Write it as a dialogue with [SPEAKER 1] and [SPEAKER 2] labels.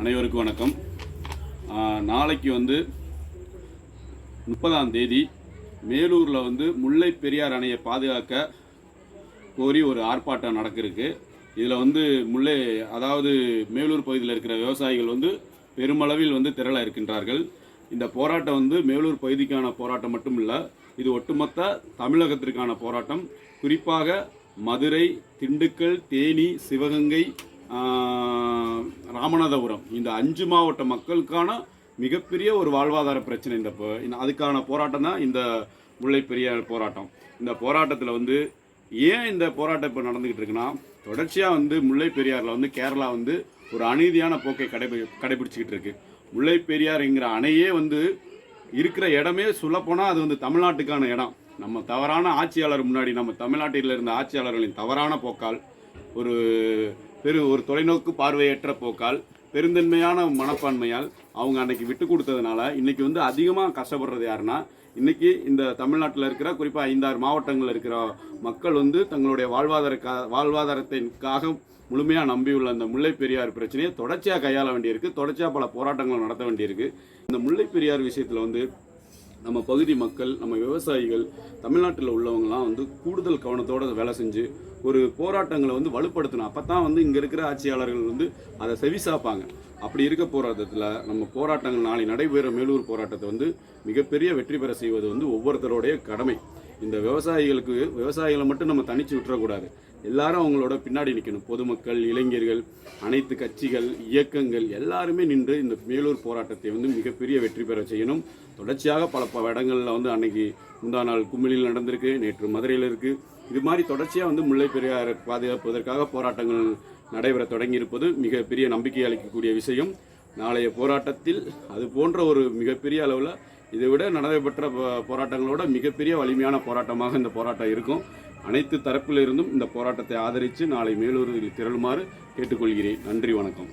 [SPEAKER 1] அனைவருக்கும் வணக்கம். நாளைக்கு வந்து முப்பதாம் தேதி மேலூரில் வந்து முல்லை பெரியார் அணையை பாதுகாக்க கோரி ஒரு ஆர்ப்பாட்டம் நடக்கிருக்கு இதில் வந்து முல்லை அதாவது மேலூர் பகுதியில் இருக்கிற விவசாயிகள் வந்து பெருமளவில் வந்து திரள இருக்கின்றார்கள். இந்த போராட்டம் வந்து மேலூர் பகுதிக்கான போராட்டம் மட்டும் இல்லை இது ஒட்டுமொத்த தமிழகத்திற்கான போராட்டம். குறிப்பாக மதுரை திண்டுக்கல் தேனி சிவகங்கை ராமநாதபுரம். இந்த அஞ்சு மாவட்ட மக்களுக்கான மிகப்பெரிய ஒரு வாழ்வாதார பிரச்சனை இந்த இந்த- அதுக்கான போராட்டம் தான் இந்த முல்லை பெரியார் போராட்டம். இந்த போராட்டத்தில் வந்து ஏன் இந்த போராட்டம் இப்போ நடந்துக்கிட்டு இருக்குன்னா தொடர்ச்சியாக வந்து முல்லை பெரியாரில் வந்து கேரளா வந்து ஒரு அநீதியான போக்கை கடைபி கடைபிடிச்சிக்கிட்டு இருக்கு. முல்லை பெரியார்ங்கிற அணையே வந்து இருக்கிற இடமே சொல்லப்போனால் அது வந்து தமிழ்நாட்டுக்கான இடம். நம்ம தவறான ஆட்சியாளர் முன்னாடி நம்ம தமிழ்நாட்டில் இருந்த ஆட்சியாளர்களின் தவறான போக்கால் ஒரு பெரு ஒரு தொலைநோக்கு பார்வையற்ற போக்கால் பெருந்தன்மையான மனப்பான்மையால் அவங்க அன்னைக்கு விட்டு கொடுத்ததுனால இன்னைக்கு வந்து அதிகமாக கஷ்டப்படுறது யாருன்னா இன்னைக்கு இந்த தமிழ்நாட்டில் இருக்கிற குறிப்பாக ஐந்தாறு மாவட்டங்களில் இருக்கிற மக்கள் வந்து தங்களுடைய வாழ்வாதார வாழ்வாதாரத்திற்காக முழுமையாக நம்பியுள்ள அந்த முல்லை பெரியார் பிரச்சனையை தொடர்ச்சியாக கையாள வேண்டியிருக்கு தொடர்ச்சியாக பல போராட்டங்களை நடத்த வேண்டியிருக்கு. இந்த முல்லை பெரியார் விஷயத்தில் வந்து நம்ம பகுதி மக்கள் நம்ம விவசாயிகள் தமிழ்நாட்டில் உள்ளவங்கலாம் வந்து கூடுதல் கவனத்தோடு வேலை செஞ்சு ஒரு போராட்டங்களை வந்து வலுப்படுத்தணும். அப்போ தான் வந்து இங்கே இருக்கிற ஆட்சியாளர்கள் வந்து அதை செவிசாப்பாங்க அப்படி இருக்க போராட்டத்தில் நம்ம போராட்டங்கள் நாளை நடைபெற மேலூர் போராட்டத்தை வந்து மிகப்பெரிய வெற்றி பெற செய்வது வந்து ஒவ்வொருத்தருடைய கடமை. இந்த விவசாயிகளுக்கு விவசாயிகளை மட்டும் நம்ம தனிச்சு விட்டுறக்கூடாது. எல்லாரும் அவங்களோட பின்னாடி நிற்கணும் பொதுமக்கள் இளைஞர்கள் அனைத்து கட்சிகள் இயக்கங்கள் எல்லாருமே நின்று இந்த மேலூர் போராட்டத்தை வந்து மிகப்பெரிய வெற்றி பெற செய்யணும். தொடர்ச்சியாக பல பல இடங்களில் வந்து அன்னைக்கு முந்தா நாள் கும்மிளில் நடந்திருக்கு நேற்று மதுரையில் இருக்குது இது மாதிரி தொடர்ச்சியாக வந்து முல்லை பெரியார் பாதுகாப்பதற்காக போராட்டங்கள் நடைபெற தொடங்கியிருப்பது மிகப்பெரிய நம்பிக்கை அளிக்கக்கூடிய விஷயம். நாளைய போராட்டத்தில் அது போன்ற ஒரு மிகப்பெரிய அளவில் இதை விட நடைபெற்ற போராட்டங்களோட மிகப்பெரிய வலிமையான போராட்டமாக இந்த போராட்டம் இருக்கும். அனைத்து தரப்பிலிருந்தும் இந்த போராட்டத்தை ஆதரித்து நாளை மேலூரில் திரளுமாறு கேட்டுக்கொள்கிறேன். நன்றி வணக்கம்.